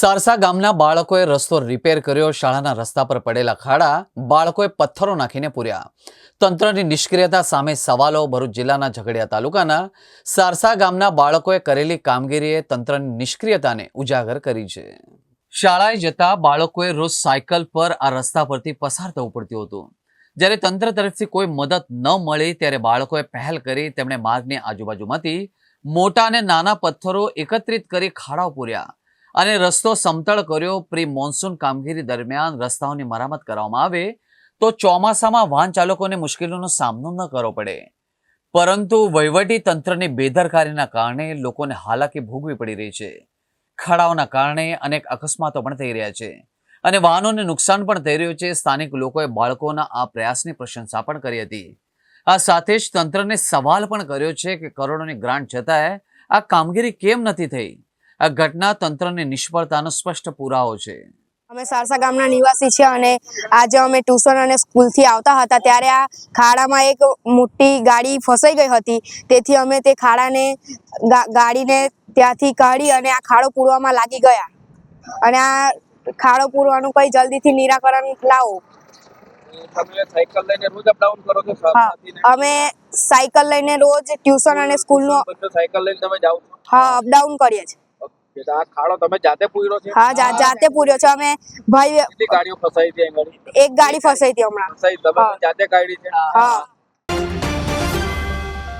સારસા ગામના બાળકોએ રસ્તો રિપેર કર્યો, શાળાના રસ્તા પર પડેલા ખાડા, બાળકોએ પથ્થરો નાખીને પૂર્યા. તંત્રની નિષ્ક્રિયતા સામે સવાલો, ભરૂચ જિલ્લાના ઝઘડિયા તાલુકાના સારસા ગામના બાળકોએ કરેલી કામગીરીએ તંત્રની નિષ્ક્રિયતાને ઉજાગર કરી છે. શાળાએ જતા બાળકોએ રોજ સાયકલ પર આ રસ્તા પરથી પસાર થવું પડતું હતું. જ્યારે તંત્ર તરફથી કોઈ મદદ ન મળી, ત્યારે બાળકોએ પહેલ કરી, તેમણે માર્ગની આજુબાજુમાંથી મોટા અને નાના પથ્થરો એકત્રિત કરી ખાડાઓ પૂર્યા. અને રસ્તો સમતળ કર્યો. પ્રી મોન્સૂન કામગીરી દરમિયાન રસ્તાઓની મરામત કરવામાં આવે તો ચોમાસામાં વાહન ચાલકોને મુશ્કેલીનો સામનો ન કરવો પડે. પરંતુ વહીવટી તંત્રની બેદરકારીના કારણે લોકોને હાલાકી ભોગવી પડી રહી છે. ખાડાઓના કારણે અનેક અકસ્માતો પણ થઈ રહ્યા છે અને વાહનોને નુકસાન પણ થઈ રહ્યું છે. સ્થાનિક લોકોએ બાળકોના આ પ્રયાસની પ્રશંસા પણ કરી હતી. આ સાથે જ તંત્રને સવાલ પણ કર્યો છે કે કરોડોની ગ્રાન્ટ છતાંય આ કામગીરી કેમ નથી થઈ? આ ઘટના તંત્રની નિષ્ફળતાનો સ્પષ્ટ પુરાવો છે. અમે સારસા ગામના નિવાસી છીએ અને આજે અમે ટ્યુશન અને સ્કૂલથી આવતા હતા ત્યારે આ ખાડામાં એક મોટી ગાડી ફસાઈ ગઈ હતી. તેથી અમે તે ખાડાને ગાડીને ત્યાંથી કાઢી અને આ ખાડો પૂરવામાં લાગી ગયા. અને આ ખાડો પૂરવાનું કઈ જલ્દીથી નિરાકરણ લાવો. તમે સાયકલ લઈને રોજ અપડાઉન કરો છો હા અમે સાયકલ લઈને રોજ ટ્યુશન અને સ્કૂલનો સાયકલ લઈને તમે જાઓ હા અપડાઉન કરીએ છીએ. આ ખાડો તમે જાતે પૂર્યો છે? હા જાતે પૂર્યો છે. અમે ભાઈ કેટલી ગાડીઓ ફસાઈ એમાં એક ગાડી ફસાઈ હતી હમણાં. ફસાઈ તમે જાતે કાઢી છે? હા.